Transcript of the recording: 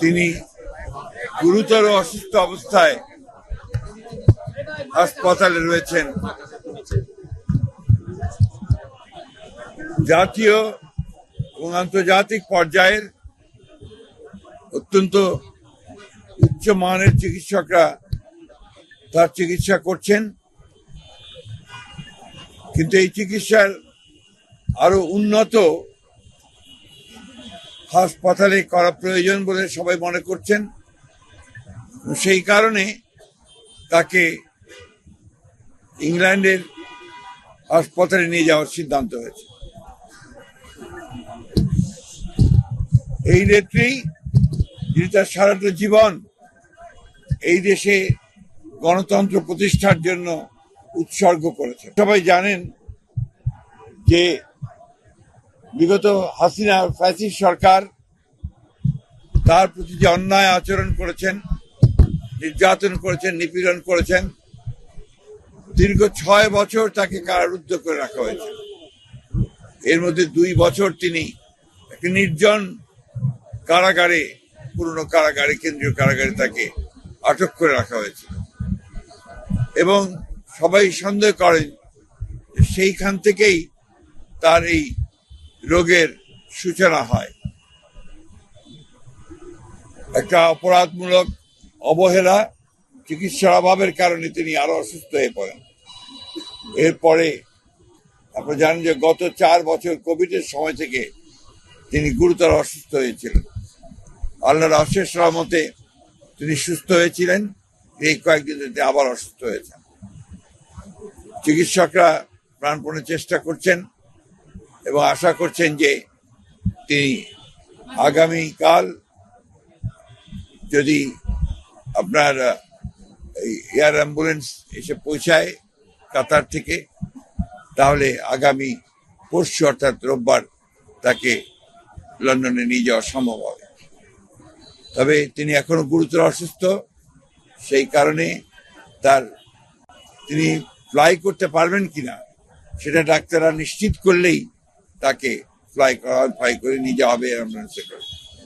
তিনি গুরুতর অসুস্থ অবস্থায় হাসপাতালে রয়েছেন। জাতীয় এবং আন্তর্জাতিক পর্যায়ের অত্যন্ত উচ্চমানের চিকিৎসকরা তার চিকিৎসা করছেন। কিন্তু এই চিকিৎসার আরও উন্নত হাসপাতালে করা প্রয়োজন বলে সবাই মনে করছেন। সেই কারণে তাকে ইংল্যান্ডের হাসপাতালে নিয়ে যাওয়ার সিদ্ধান্ত হয়েছে। এই নেত্রী যিনি তার সারাটা জীবন এই দেশে গণতন্ত্র প্রতিষ্ঠার জন্য উৎসর্গ করেছে। সবাই জানেন যে বিগত হাসিনা ফ্যাসিস সরকার তার প্রতি যে অন্যায় আচরণ করেছেন, নির্যাতন করেছেন, নিপীড়ন করেছেন, দীর্ঘ ছয় বছর তাকে কারারুদ্ধ করে রাখা হয়েছে। এর মধ্যে দুই বছর তিনি একটি নির্জন কারাগারে, পুরনো কারাগারে, কেন্দ্রীয় কারাগারে তাকে আটক করে রাখা হয়েছে। এবং সবাই সন্দেহ করেন সেইখান থেকেই তার এই রোগের সূচনা হয়। একটা অপরাধমূলক অবহেলা চিকিৎসার অভাবের কারণে তিনি আরও অসুস্থ হয়ে পড়েন। এরপরে আপনারা জানেন যে গত চার বছর কোভিডের সময় থেকে তিনি গুরুতর অসুস্থ হয়েছিলেন। আল্লাহর অশেষ রহমতে তিনি সুস্থ হয়েছিলেন। এই কয়েকদিন তিনি আবার অসুস্থ হয়েছেন। চিকিৎসকরা প্রাণপণে চেষ্টা করছেন। এবং আশা করছেন যে তিনি আগামীকাল যদি আপনার এয়ার অ্যাম্বুলেন্স এসে পৌঁছায় কাতার থেকে, তাহলে আগামী পরশু অর্থাৎ রোববার তাকে লন্ডনে নিয়ে যাওয়া সম্ভব হবে। তবে তিনি এখনও গুরুতর অসুস্থ, সেই কারণে তার, তিনি ফ্লাই করতে পারবেন কিনা, সেটা ডাক্তাররা নিশ্চিত করলেই তাকে ফ্লাই করা ফ্লাই করে নিয়ে যাওয়া হবে অ্যাম্বুলেন্সে করে